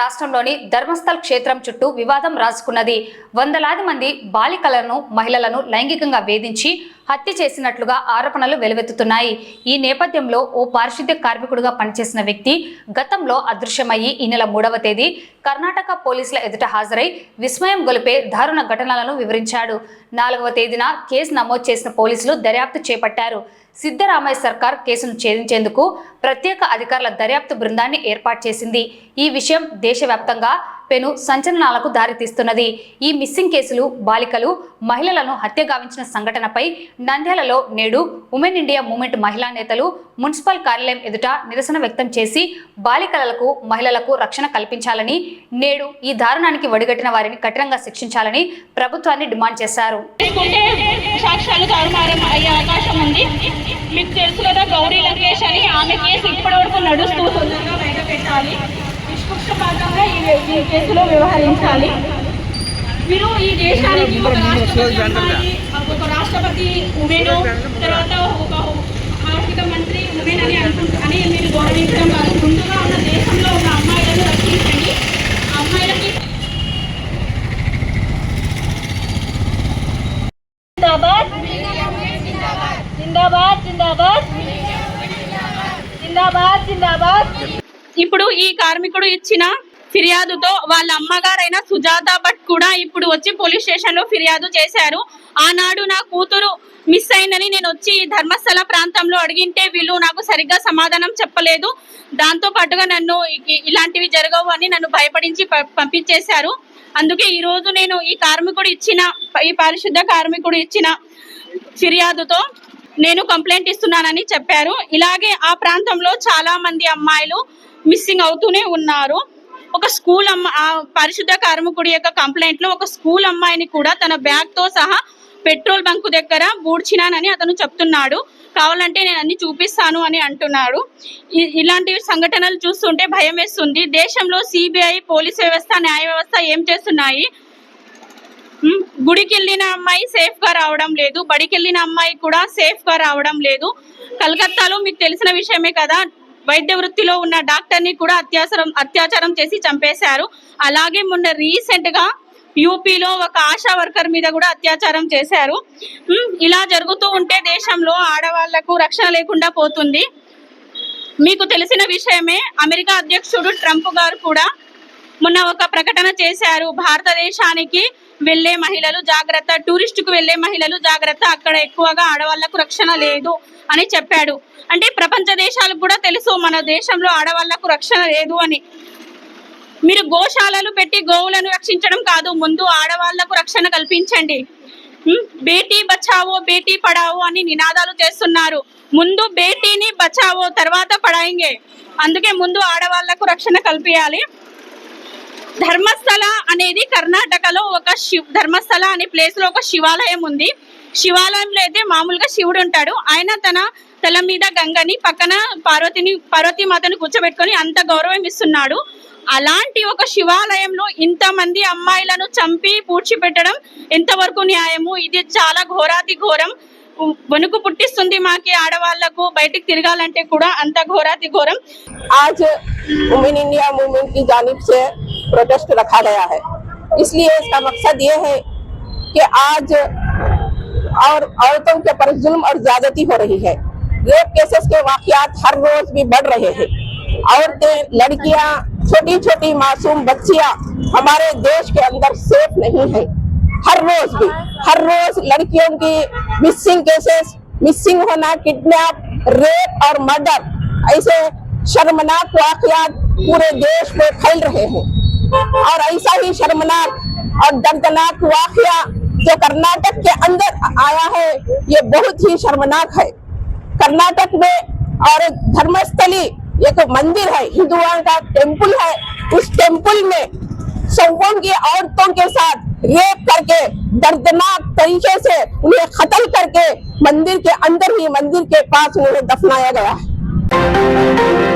రాష్ట్రంలోని ధర్మస్థల్ క్షేత్రం చుట్టూ వివాదం రాసుకున్నది. వందలాది మంది బాలికలను మహిళలను లైంగికంగా వేధించి హత్య చేసినట్లుగా ఆరోపణలు వెలువెత్తుతున్నాయి. ఈ నేపథ్యంలో ఓ పారిశుద్ధ్య కార్మికుడిగా పనిచేసిన వ్యక్తి గతంలో అదృశ్యమయ్యి ఈ నెల మూడవ తేదీ కర్ణాటక పోలీసుల ఎదుట హాజరై విస్మయం గొలిపే దారుణ ఘటనలను వివరించాడు. నాలుగవ తేదీన కేసు నమోదు చేసిన పోలీసులు దర్యాప్తు చేపట్టారు. సిద్ధరామయ్య సర్కార్ కేసును ఛేదించేందుకు ప్రత్యేక అధికారుల దర్యాప్తు బృందాన్ని ఏర్పాటు చేసింది. ఈ విషయం దేశవ్యాప్తంగా పెను సంచలనాలకు దారితీస్తున్నది. ఈ మిస్సింగ్ కేసులు బాలికలు మహిళలను హత్య గావించిన సంఘటనపై నంద్యాలలో నేడు ఉమెన్ ఇండియా మూమెంట్ మహిళా నేతలు మున్సిపల్ కార్యాలయం ఎదుట నిరసన వ్యక్తం చేసి బాలికలకు మహిళలకు రక్షణ కల్పించాలని నేడు ఈ దారుణానికి వడిగట్టిన వారిని కఠినంగా శిక్షించాలని ప్రభుత్వాన్ని డిమాండ్ చేశారు. సాక్ష్యాలు తారుమారం అయ్యే అవకాశం ఉంది. మీకు తెలుసు కదా గౌరీ లంకేష్ అని ఆమె కేసు ఇప్పటివరకు నడుస్తూ తొందరగా బయట పెట్టాలి. నిష్పక్షపాతంగా ఈ కేసులో వ్యవహరించాలి. మీరు ఈ దేశానికి ఒక రాష్ట్రపతి అమ్మాయి, ఒక రాష్ట్రపతి ఉమెన్ తర్వాత ఒక ఆర్థిక మంత్రి ఉమెన్ అని అనుకుంటు అని మీరు గౌరవించడం కాదు. ముందుగా ఉన్న దేశంలో ఉన్న అమ్మాయిలను రక్షించండి. అమ్మాయిలకి జిందాబాద్. జిందాబాద్ జిందాబాద్. జిందాబాద్ జిందాబాద్. ఇప్పుడు ఈ కార్మికుడు ఇచ్చిన ఫిర్యాదుతో వాళ్ళ అమ్మగారైన సుజాత భట్ కూడా ఇప్పుడు వచ్చి పోలీస్ స్టేషన్లో ఫిర్యాదు చేశారు. ఆనాడు నా కూతురు మిస్ అయిందని నేను వచ్చి ధర్మస్థల ప్రాంతంలో అడిగింటే వీళ్ళు నాకు సరిగ్గా సమాధానం చెప్పలేదు. దాంతో పాటుగా నన్ను ఇలాంటివి జరగవు అని నన్ను భయపడించి పంపించేశారు. అందుకే ఈ రోజు నేను ఈ కార్మికుడు ఇచ్చిన ఈ పారిశుద్ధ కార్మికుడు ఇచ్చిన ఫిర్యాదుతో నేను కంప్లైంట్ ఇస్తున్నానని చెప్పారు. ఇలాగే ఆ ప్రాంతంలో చాలా మంది అమ్మాయిలు మిస్సింగ్ అవుతూనే ఉన్నారు. ఒక స్కూల్ అమ్మ పరిశుద్ధ కార్మికుడి యొక్క కంప్లైంట్లో ఒక స్కూల్ అమ్మాయిని కూడా తన బ్యాగ్తో సహా పెట్రోల్ బంక్ దగ్గర బూడ్చినానని అతను చెప్తున్నాడు. కావాలంటే నేను అన్ని చూపిస్తాను అని అంటున్నాడు. ఇలాంటి సంఘటనలు చూస్తుంటే భయం వేస్తుంది దేశంలో సిబిఐ పోలీస్ వ్యవస్థ న్యాయ వ్యవస్థ ఏం చేస్తున్నాయి? గుడికి వెళ్ళిన అమ్మాయి సేఫ్గా రావడం లేదు. బడికి వెళ్ళిన అమ్మాయి కూడా సేఫ్గా రావడం లేదు. కలకత్తాలో మీకు తెలిసిన విషయమే కదా వైద్య వృత్తిలో ఉన్న డాక్టర్ని కూడా అత్యాచారం అత్యాచారం చేసి చంపేశారు. అలాగే మొన్న రీసెంట్గా యూపీలో ఒక ఆశా వర్కర్ మీద కూడా అత్యాచారం చేశారు. ఇలా జరుగుతూ ఉంటే దేశంలో ఆడవాళ్ళకు రక్షణ లేకుండా పోతుంది. మీకు తెలిసిన విషయమే అమెరికా అధ్యక్షుడు ట్రంప్ గారు కూడా మొన్న ఒక ప్రకటన చేశారు. భారతదేశానికి వెళ్ళే మహిళలు జాగ్రత్త టూరిస్ట్కు వెళ్ళే మహిళలు జాగ్రత్త. అక్కడ ఎక్కువగా ఆడవాళ్ళకు రక్షణ లేదు అని చెప్పాడు. అంటే ప్రపంచ దేశాలకు కూడా తెలుసు మన దేశంలో ఆడవాళ్ళకు రక్షణ లేదు అని. మీరు గోశాలలు పెట్టి గోవులను రక్షించడం కాదు ముందు ఆడవాళ్ళకు రక్షణ కల్పించండి. బేటీ బచావో బేటీ పడావో అని నినాదాలు చేస్తున్నారు. ముందు బేటీని బచావో తర్వాత పడాయింగే. అందుకే ముందు ఆడవాళ్ళకు రక్షణ కల్పించాలి. ధర్మస్థల అనేది కర్ణాటకలో ఒక శివ్ ధర్మస్థల అనే ప్లేస్లో ఒక శివాలయం ఉంది. శివాలయంలో అయితే మామూలుగా శివుడు ఉంటాడు. ఆయన తన తల మీద గంగని పక్కన పార్వతిని పార్వతీ మాతను కూర్చోబెట్టుకొని అంత గౌరవం ఇస్తున్నాడు. అలాంటి ఒక శివాలయంలో ఇంతమంది అమ్మాయిలను చంపి పూడ్చిపెట్టడం ఎంతవరకు న్యాయము? ఇది చాలా ఘోరాతి ఘోరం. వణుకు పుట్టిస్తుంది మాకి ఆడవాళ్లకు బయటికి తిరగాలంటే కూడా అంత ఘోరాతి ఘోరం आज वुमेन इंडिया मूवमेंट की जानिब से प्रोटेस्ट रखा गया है इसलिए इसका मकसद ये है कि आज और औरतों के पर जुल्म और ज्यादती हो रही है रेप केसेस के वाकयात हर रोज भी बढ़ रहे हैं औरतें लड़कियां छोटी छोटी मासूम बच्चियां हमारे देश के अंदर सेफ नहीं है हर रोज भी, हर रोज लड़कियों की मिसिंग केसेस मिसिंग होना किडनैप रेप और मर्डर ऐसे शर्मनाक वाकयात पूरे देश में फैल रहे हैं। और ऐसा ही शर्मनाक और दर्दनाक वाकया जो कर्नाटक के अंदर आया है, ये बहुत ही शर्मनाक है। कर्नाटक में और एक धर्मस्थली एक मंदिर है, हिंदुओं का टेंपल है। उस टेंपल में सौों की औरतों के साथ रेप करके, दर्दनाक तरीके से उन्हें कत्ल करके मंदिर के अंदर ही मंदिर के पास उन्हें दफनाया गया है।